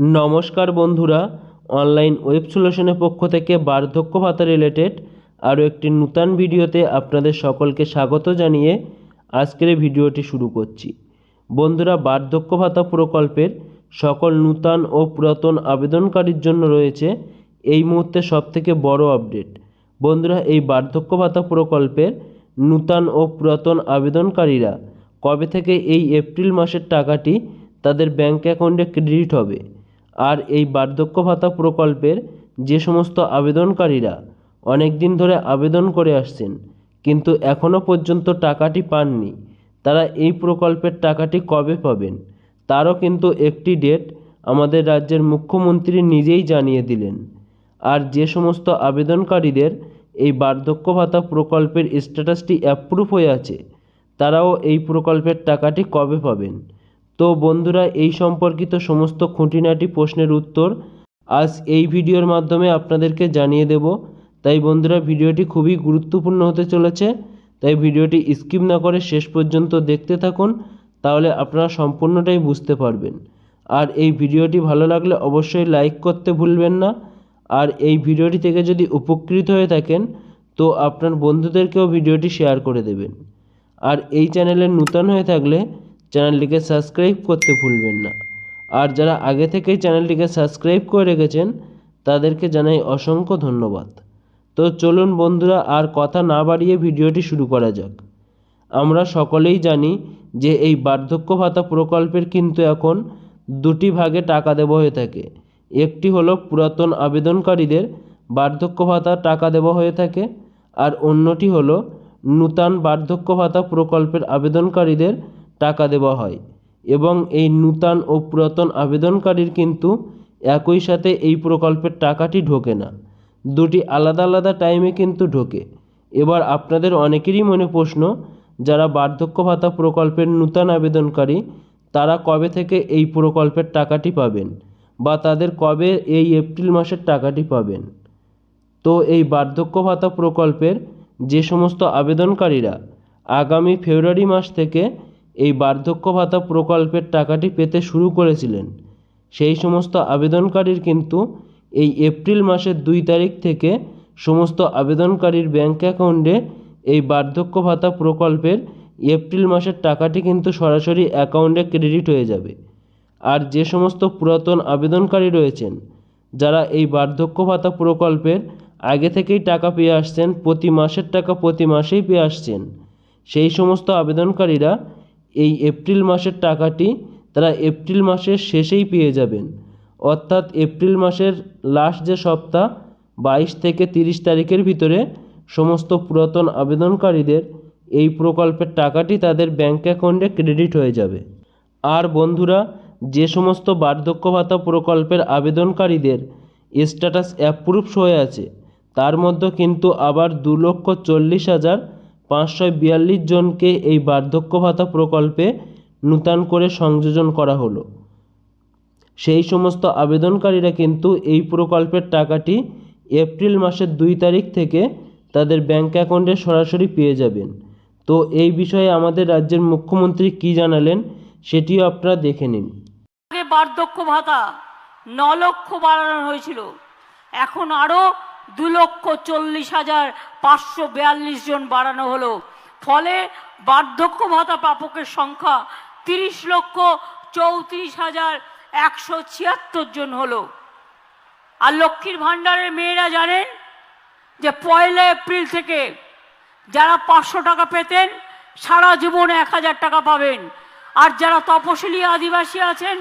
নমস্কার বন্ধুরা online web সলিউশনের পক্ষ থেকে বার্ধক্য ভাতা রিলেটেড আরও একটি নূতন ভিডিওতে আপনাদের সকলকে স্বাগত জানিয়ে আজকের ভিডিওটি শুরু করছি। বন্ধুরা, বার্ধক্য ভাতা প্রকল্পের সকল নূতন ও পুরাতন আবেদনকারীর জন্য রয়েছে এই মুহূর্তে সবথেকে বড় আপডেট বন্ধুরা, এই বার্ধক্য ভাতা প্রকল্পের নূতন ও পুরাতন আবেদনকারীরা কবে থেকে এই এপ্রিল মাসের টাকাটি তাদের ব্যাঙ্ক অ্যাকাউন্টে ক্রেডিট হবে? আর এই বার্ধক্য ভাতা প্রকল্পের যে সমস্ত আবেদনকারীরা অনেক দিন ধরে আবেদন করে আসছেন, কিন্তু এখনও পর্যন্ত টাকাটি পাননি, তারা এই প্রকল্পের টাকাটি কবে পাবেন, তারও কিন্তু একটি ডেট আমাদের রাজ্যের মুখ্যমন্ত্রী নিজেই জানিয়ে দিলেন। আর যে সমস্ত আবেদনকারীদের এই বার্ধক্য ভাতা প্রকল্পের স্ট্যাটাসটি অ্যাপ্রুভ হয়ে আছে, তারাও এই প্রকল্পের টাকাটি কবে পাবেন তো বন্ধুরা, এই সম্পর্কিত সমস্ত খুঁটিনাটি প্রশ্নের উত্তর আজ এই ভিডিওর মাধ্যমে আপনাদেরকে জানিয়ে দেব। তাই বন্ধুরা, ভিডিওটি খুবই গুরুত্বপূর্ণ হতে চলেছে। তাই ভিডিওটি স্কিপ না করে শেষ পর্যন্ত দেখতে থাকুন, তাহলে আপনারা সম্পূর্ণটাই বুঝতে পারবেন। আর এই ভিডিওটি ভালো লাগলে অবশ্যই লাইক করতে ভুলবেন না। আর এই ভিডিওটি থেকে যদি উপকৃত হয়ে থাকেন, তো আপনার বন্ধুদেরকেও ভিডিওটি শেয়ার করে দেবেন। আর এই চ্যানেলে নূতন হয়ে থাকলে চ্যানেলটিকে সাবস্ক্রাইব করতে ভুলবেন না। আর যারা আগে থেকেই চ্যানেলটিকে সাবস্ক্রাইব করে রেখেছেন, তাদেরকে জানাই অসংখ্য ধন্যবাদ। তো চলুন বন্ধুরা, আর কথা না বাড়িয়ে ভিডিওটি শুরু করা যাক। আমরা সকলেই জানি যে এই বার্ধক্য ভাতা প্রকল্পের কিন্তু এখন দুটি ভাগে টাকা দেওয়া হয়ে থাকে। একটি হলো পুরাতন আবেদনকারীদের বার্ধক্য ভাতা টাকা দেওয়া হয়ে থাকে, আর অন্যটি হলো নূতন বার্ধক্য ভাতা প্রকল্পের আবেদনকারীদের টাকা দেওয়া হয় এবং এই নূতন ও পুরাতন আবেদনকারীর কিন্তু একই সাথে এই প্রকল্পের টাকাটি ঢোকে না। দুটি আলাদা আলাদা টাইমে কিন্তু ঢোকে। এবার আপনাদের অনেকেরই মনে প্রশ্ন, যারা বার্ধক্য ভাতা প্রকল্পের নূতন আবেদনকারী, তারা কবে থেকে এই প্রকল্পের টাকাটি পাবেন বা তাদের কবে এই এপ্রিল মাসের টাকাটি পাবেন? তো এই বার্ধক্য ভাতা প্রকল্পের যে সমস্ত আবেদনকারীরা আগামী ফেব্রুয়ারি মাস থেকে এই বার্ধক্য ভাতা প্রকল্পের টাকাটি পেতে শুরু করেছিলেন। সেই সমস্ত আবেদনকারীর কিন্তু এই এপ্রিল মাসের দুই তারিখ থেকে সমস্ত আবেদনকারীর ব্যাঙ্ক অ্যাকাউন্টে এই বার্ধক্য ভাতা প্রকল্পের এপ্রিল মাসের টাকাটি কিন্তু সরাসরি অ্যাকাউন্টে ক্রেডিট হয়ে যাবে। আর যে সমস্ত পুরাতন আবেদনকারী রয়েছেন, যারা এই বার্ধক্য ভাতা প্রকল্পের আগে থেকেই টাকা পেয়ে আসছেন, প্রতি মাসের টাকা প্রতি মাসেই পেয়ে আসছেন, সেই সমস্ত আবেদনকারীরা এই এপ্রিল মাসের টাকাটি তারা এপ্রিল মাসের শেষেই পেয়ে যাবেন। অর্থাৎ এপ্রিল মাসের লাস্ট যে সপ্তাহ, বাইশ থেকে তিরিশ তারিখের ভিতরে সমস্ত পুরাতন আবেদনকারীদের এই প্রকল্পের টাকাটি তাদের ব্যাঙ্ক অ্যাকাউন্টে ক্রেডিট হয়ে যাবে। আর বন্ধুরা, যে সমস্ত বার্ধক্য ভাতা প্রকল্পের আবেদনকারীদের স্ট্যাটাস অ্যাপ্রুভ হয়ে আছে, তার মধ্যে কিন্তু আবার দু লক্ষ চল্লিশ হাজার পাঁচশো বিয়াল্লিশ জনকে এই বার্ধক্য ভাতা প্রকল্পে নূতন করে সংযোজন করা হলো। সেই সমস্ত আবেদনকারীরা কিন্তু এই প্রকল্পের টাকাটি এপ্রিল মাসের দুই তারিখ থেকে তাদের ব্যাঙ্ক অ্যাকাউন্টে সরাসরি পেয়ে যাবেন। তো এই বিষয়ে আমাদের রাজ্যের মুখ্যমন্ত্রী কী জানালেন সেটিও আপনারা দেখে নিন। বার্ধক্য ভাতা ন লক্ষ বাড়ানো হয়েছিল। এখন আরও দু লক্ষ চল্লিশ হাজার পাঁচশো বিয়াল্লিশ জন বাড়ানো হলো। ফলে বার্ধক্য ভাতা প্রাপকের সংখ্যা তিরিশ লক্ষ চৌত্রিশ হাজার একশো ছিয়াত্তর জন হলো। আর লক্ষ্মীর ভাণ্ডারের মেয়েরা জানেন যে পয়লা এপ্রিল থেকে যারা পাঁচশো টাকা পেতেন, সারা জীবনে এক হাজার টাকা পাবেন। আর যারা তপশিলি আদিবাসী আছেন,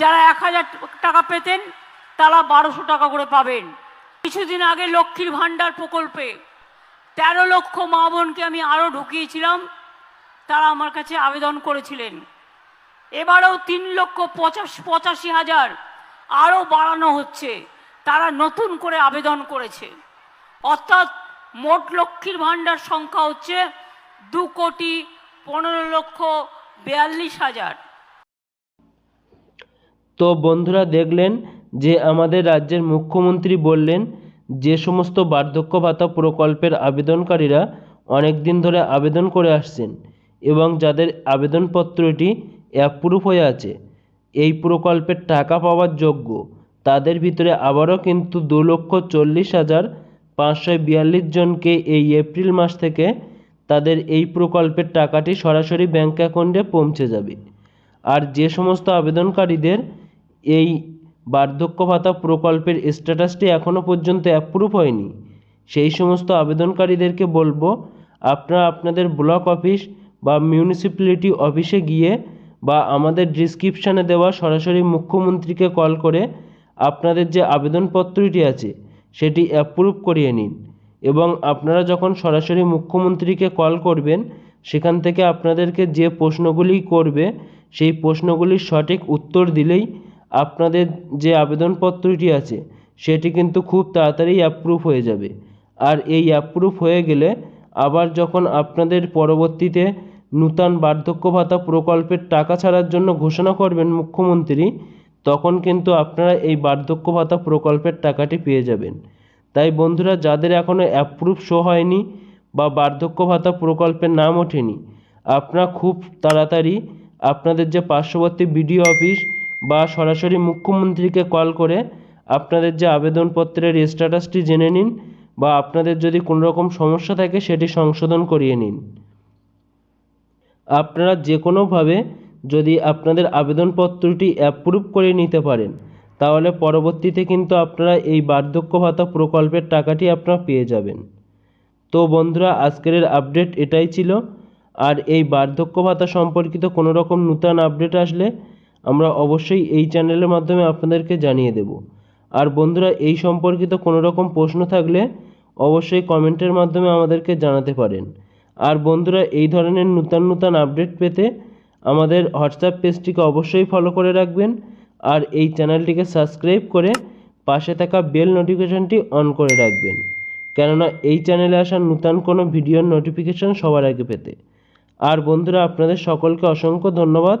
যারা এক হাজার টাকা পেতেন, তারা বারোশো টাকা করে পাবেন। কিছুদিন আগে লক্ষ্মীর ভাণ্ডার প্রকল্পে তেরো লক্ষ মা বোনকে আমি আরও ঢুকিয়েছিলাম, তারা আমার কাছে আবেদন করেছিলেন। এবারেও তিন লক্ষ পঁচাশ, পঁচাশি হাজার আরও বাড়ানো হচ্ছে, তারা নতুন করে আবেদন করেছে। অর্থাৎ মোট লক্ষ্মীর ভাণ্ডার সংখ্যা হচ্ছে দু কোটি পনেরো লক্ষ বিয়াল্লিশ হাজার। তো বন্ধুরা দেখলেন যে আমাদের রাজ্যের মুখ্যমন্ত্রী বললেন, যে সমস্ত বার্ধক্য ভাতা প্রকল্পের আবেদনকারীরা অনেক দিন ধরে আবেদন করে আসছেন এবং যাদের আবেদনপত্রটি অ্যাপ্রুভ হয়ে আছে। এই প্রকল্পের টাকা পাওয়ার যোগ্য। তাদের ভিতরে আবারও কিন্তু দু লক্ষ চল্লিশ হাজার পাঁচশো বিয়াল্লিশ জনকে এই এপ্রিল মাস থেকে তাদের এই প্রকল্পের টাকাটি সরাসরি ব্যাঙ্ক অ্যাকাউন্টে পৌঁছে যাবে। আর যে সমস্ত আবেদনকারীদের এই বার্ধক্য ভাতা প্রকল্পের স্ট্যাটাসটি এখনও পর্যন্ত অ্যাপ্রুভ হয়নি। সেই সমস্ত আবেদনকারীদেরকে বলব, আপনারা আপনাদের ব্লক অফিস বা মিউনিসিপ্যালিটি অফিসে গিয়ে বা আমাদের ডিসক্রিপশানে দেওয়া সরাসরি মুখ্যমন্ত্রীকে কল করে আপনাদের যে আবেদনপত্রটি আছে, সেটি অ্যাপ্রুভ করিয়ে নিন। এবং আপনারা যখন সরাসরি মুখ্যমন্ত্রীকে কল করবেন, সেখান থেকে আপনাদেরকে যে প্রশ্নগুলি করবে, সেই প্রশ্নগুলির সঠিক উত্তর দিলেই আপনাদের যে আবেদনপত্রটি আছে, সেটি কিন্তু খুব তাড়াতাড়ি অ্যাপ্রুভ হয়ে যাবে। আর এই অ্যাপ্রুভ হয়ে গেলে আবার যখন আপনাদের পরবর্তীতে নূতন বার্ধক্য ভাতা প্রকল্পের টাকা ছাড়ার জন্য ঘোষণা করবেন মুখ্যমন্ত্রী, তখন কিন্তু আপনারা এই বার্ধক্য ভাতা প্রকল্পের টাকাটি পেয়ে যাবেন। তাই বন্ধুরা, যাদের এখনও অ্যাপ্রুভ শো হয়নি বা বার্ধক্য ভাতা প্রকল্পের নাম ওঠেনি, আপনারা খুব তাড়াতাড়ি আপনাদের যে পার্শ্ববর্তী বিডিও অফিস বা সরাসরি মুখ্যমন্ত্রীকে কল করে আপনাদের যে আবেদনপত্রের স্ট্যাটাসটি জেনে নিন বা আপনাদের যদি কোনো রকম সমস্যা থাকে সেটি সংশোধন করিয়ে নিন। আপনারা যে কোনোভাবে যদি আপনাদের আবেদনপত্রটি অ্যাপ্রুভ করে নিতে পারেন, তাহলে পরবর্তীতে কিন্তু আপনারা এই বার্ধক্য ভাতা প্রকল্পের টাকাটি আপনারা পেয়ে যাবেন। তো বন্ধুরা, আজকের আপডেট এটাই ছিল। আর এই বার্ধক্য ভাতা সম্পর্কিত কোনো রকম নূতন আপডেট আসলে আমরা অবশ্যই এই চ্যানেলের মাধ্যমে আপনাদেরকে জানিয়ে দেব। আর বন্ধুরা, এই সম্পর্কিত কোনো রকম প্রশ্ন থাকলে অবশ্যই কমেন্টের মাধ্যমে আমাদেরকে জানাতে পারেন। আর বন্ধুরা, এই ধরনের নূতন নূতন আপডেট পেতে আমাদের হোয়াটসঅ্যাপ পেজটিকে অবশ্যই ফলো করে রাখবেন। আর এই চ্যানেলটিকে সাবস্ক্রাইব করে পাশে থাকা বেল নোটিফিকেশনটি অন করে রাখবেন। কেননা, এই চ্যানেলে আসা নূতন কোনো ভিডিওর নোটিফিকেশন সবার আগে পেতে। আর বন্ধুরা, আপনাদের সকলকে অসংখ্য ধন্যবাদ।